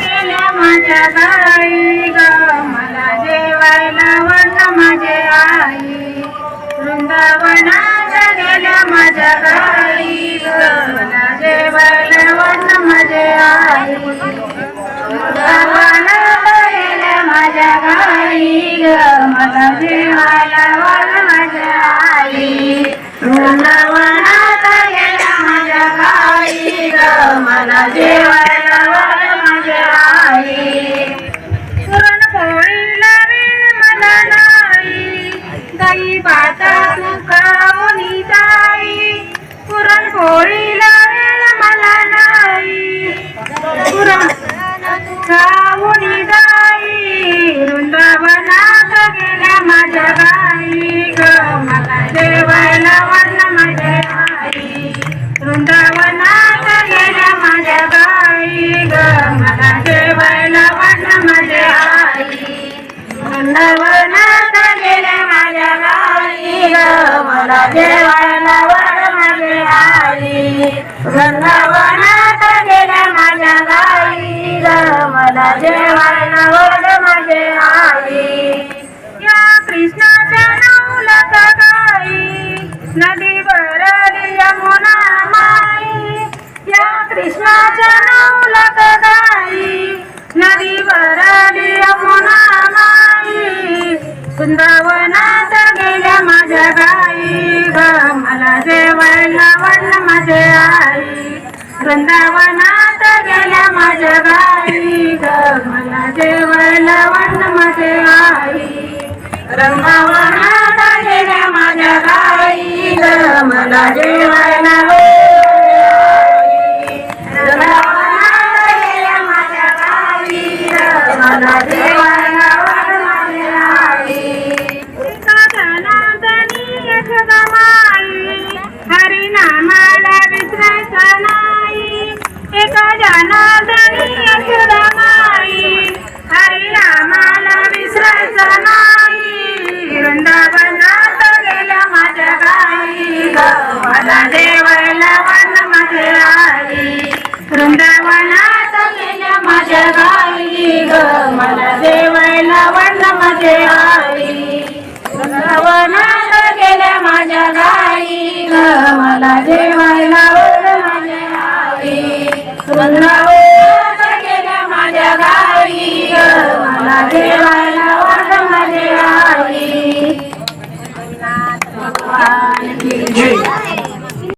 गेल्या माझ्या गाई ग मला जेवायला वडलं माझे आई. वृंदावनात गेल्या माझ्या गाई ग मला जेवायला वडलं माझे आई. वृंदावनात गेल्या माझ्या गाई ग मला जेवायला वडलं माझ्या आई. वृंदावनात गेल्या माझ्या गाई ग मला जेवायला होईला वेळ मला नाही. पुरण तुकावनी वृंदावनात गेल्या माझ्या गाई ग मला देवायला वाटलं माझ्या आई. वृंदावनात गेल्या माझ्या गाई ग मला देवायला वाटलं माझ्या आई. वृंदावनात गेल्या माझ्या गाई ग मला देवायला वृंदावनात गेल्या माझ्या गाई मला जेवायला वाटलं माझ्या आई या कृष्णाच्या नवलक गाई नदीवर यमुना माई या कृष्णाच्या नवलक गाई नदीवर यमुना माई सुंदर माझे आई वृंदावनात गेल्या माझ्या गाई ग मला जेवायला वाटलं माझे आई. रंगावनात गेल्या माझ्या गाई ग मला जेवायला रंगावनात गेल्या माझ्या गाई ग मला जेवायला नाही एका जनार्दनी यशोदा माई. हरिनामाला नाही. वृंदावनात गेल्या माझ्या गाई मला देवायला वन माझे आई. वृंदावनात गेल्या माझ्या गाई ग मला देवायला वन माझे आई. वृंदावनात गेल्या माझ्या गाई ग मला जेवायला वृंदावनात